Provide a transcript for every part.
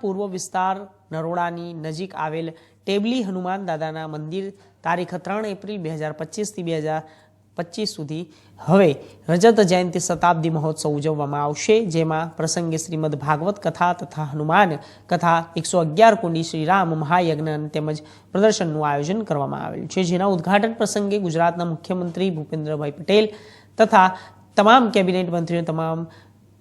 પૂર્વ વિસ્તાર નરોડાની નજીક આવેલ ટેબલી હનુમાન દાદાના મંદિર તારીખ ત્રણ એપ્રિલ બે હજાર પચીસથી બે હજાર પચીસ સુધી હવે રજત જયંતિ શતાબ્દી મહોત્સવ ઉજવવામાં આવશે, જેમાં પ્રસંગે શ્રીમદ ભાગવત કથા તથા હનુમાન કથા એકસો અગિયાર કુંડી શ્રી રામ મહાયજ્ઞ તેમજ પ્રદર્શનનું આયોજન કરવામાં આવેલું છે. જેના ઉદ્ઘાટન પ્રસંગે ગુજરાતના મુખ્યમંત્રી ભૂપેન્દ્રભાઈ પટેલ તથા તમામ કેબિનેટ મંત્રીઓ, તમામ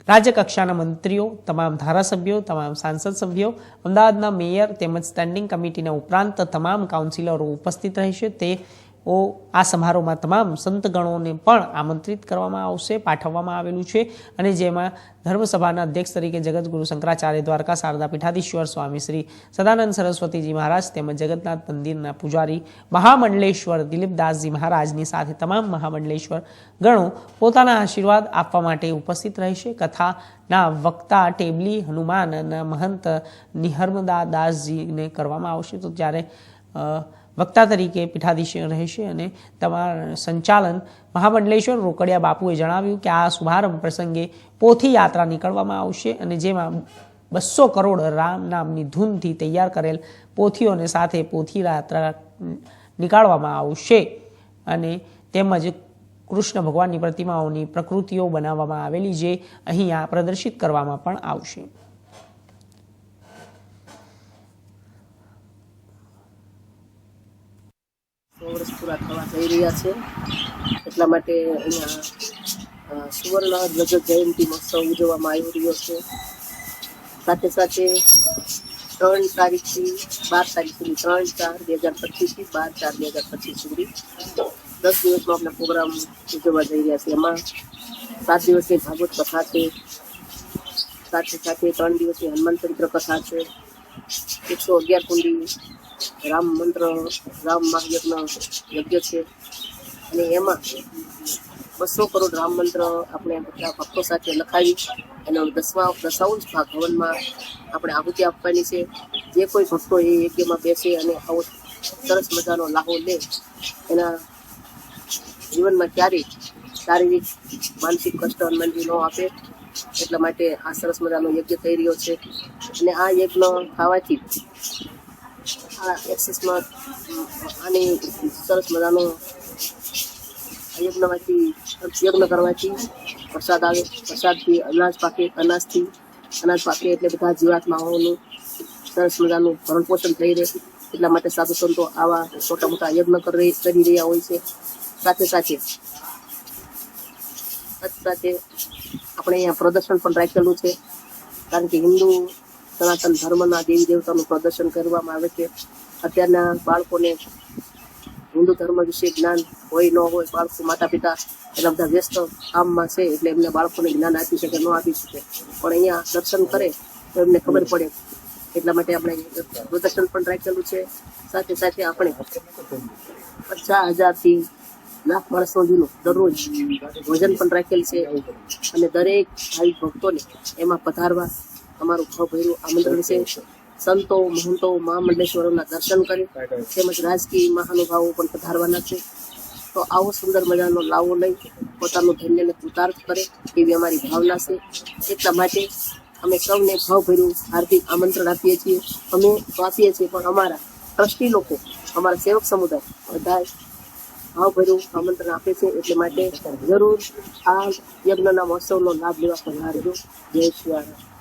રાજ્યકક્ષાના મંત્રીઓ, તમામ ધારાસભ્યો, તમામ સાંસદ સભ્યો, અમદાવાદના મેયર તેમજ સ્ટેન્ડિંગ કમિટીના ઉપરાંત તમામ કાઉન્સિલરો ઉપસ્થિત રહેશે. તે ઓ, આ સમારોહમાં તમામ સંતગણોને પણ આમંત્રિત કરવામાં આવશે, પાઠવવામાં આવેલું છે. અને જેમાં ધર્મસભાના અધ્યક્ષ તરીકે જગતગુરુ શંકરાચાર્ય દ્વારકા શારદા પીઠાધીશ્વર સ્વામી શ્રી સદાનંદ સરસ્વતીજી મહારાજ તેમજ જગન્નાથ મંદિરના પૂજારી મહામંડલેશ્વર દિલીપદાસજી મહારાજની સાથે તમામ મહામંડલેશ્વર ગણો પોતાના આશીર્વાદ આપવા માટે ઉપસ્થિત રહેશે. કથાના વક્તા ટેબલી હનુમાનના મહંત નિહર્મદા દાસજીને કરવામાં આવશે. તો જ્યારે વક્તા તરીકે પીઠાધીશ રહેશે અને તમારા સંચાલન મહામંડલેશ્વર રોકડિયા બાપુએ જણાવ્યું કે આ શુભારંભ પ્રસંગે પોથી યાત્રા નીકળવામાં આવશે અને જેમાં બસો કરોડ રામ નામની ધૂનથી તૈયાર કરેલ પોથીઓને સાથે પોથી યાત્રા નીકાળવામાં આવશે અને તેમજ કૃષ્ણ ભગવાનની પ્રતિમાઓની પ્રકૃતિઓ બનાવવામાં આવેલી જે અહીંયા પ્રદર્શિત કરવામાં પણ આવશે. વર્ષ પૂરા થવા જઈ રહ્યા છે. એટલા માટે અહીંયા સુવર્ણ રજત જયંતિ મહોત્સવ ઉજવવામાં આવી રહ્યો છે. સાથે સાથે ત્રણ તારીખથી બાર તારીખ સુધી, ત્રણ ચાર બે હજાર પચીસથી બાર ચાર બે હજાર પચીસ સુધી દસ દિવસમાં આપણે પ્રોગ્રામ ઉજવવા જઈ રહ્યા છે. એમાં સાત દિવસની ભાગવત કથા છે. સાથે સાથે ત્રણ દિવસની હનુમાન ચરિત્ર કથા છે. એકસો અગિયાર કુંડી, રામ મંત્ર, રામ મહાયજ્ઞ યજ્ઞ છે. અને એમાં બસો કરોડ રામ મંત્ર આપણે બધા ભક્તો સાથે લખાવી એનો દસમા દસાઉન્સ ભાગ હવનમાં આપણે આહુતિ આપવાની છે. જે કોઈ ભક્તો એ યજ્ઞમાં બેસે અને આવો સરસ મજાનો લાહો લે, એના જીવનમાં ક્યારેય શારીરિક, માનસિક કષ્ટ હનુમાનજી ન આપે. એટલા માટે આ સરસ મજાનો યજ્ઞ થઈ રહ્યો છે. અને આ યજ્ઞ ખાવાથી આ એક્સેસમાં આની સરસ મજાનો યજ્ઞમાંથી, યજ્ઞ કરવાથી પ્રસાદ આવે, પ્રસાદથી અનાજ પાકે, અનાજથી, અનાજ પાકે એટલે બધા જીવાત્માઓનું સરસ મજાનું ભરણ પોષણ થઈ રહે. એટલા માટે સાધુ સંતો આવા મોટા મોટા યજ્ઞ કરી રહ્યા હોય છે. સાથે સાથે સાથે છે આપણે અહીંયા પ્રદર્શન પણ રાખેલું છે. કારણ કે હિન્દુ સનાતન ધર્મના દેવી દેવતાનું પ્રદર્શન કરવામાં આવે છે. અત્યારના બાળકોને હિન્દુ ધર્મ વિશે જ્ઞાન હોય ન હોય, બાળકો માતા પિતા એટલા બધા વ્યસ્ત કામમાં છે એટલે એમને બાળકોને જ્ઞાન આપી શકે, ન આપી શકે. પણ અહીંયા દર્શન કરે તો એમને ખબર પડે એટલા માટે આપણે પ્રદર્શન પણ રાખેલું છે. સાથે સાથે આપણે પચાસ હજારથી લાખ માણસો સુધીનું દરરોજ ભોજન પણ રાખેલ છે. અને દરેક ભાવિક ભક્તોને એમાં પધારવા અમારું ભર્યું આમંત્રણ છે. સંતો, મહંતો મહામંડલેશ્વરોના દર્શન કરે તેમજ રાજકીય મહાનુભાવો પણ પધારવાના છે. તો આવો સુંદર મજાનો લાવો લઈ પોતાનું ધન્યને કૃતાર્થ કરે એવી અમારી ભાવના છે. એટલા માટે અમે સૌને ભાવભર્યું હાર્દિક આમંત્રણ આપીએ છીએ. અમે આપીએ છીએ પણ અમારા ટ્રસ્ટી લોકો, અમારા સેવક સમુદાય બધા ભાવભર્યું આમંત્રણ આપે છે એટલે માટે જરૂર આ યજ્ઞના મહોત્સવનો લાભ લેવા પધારજો જય શિવારામ રામ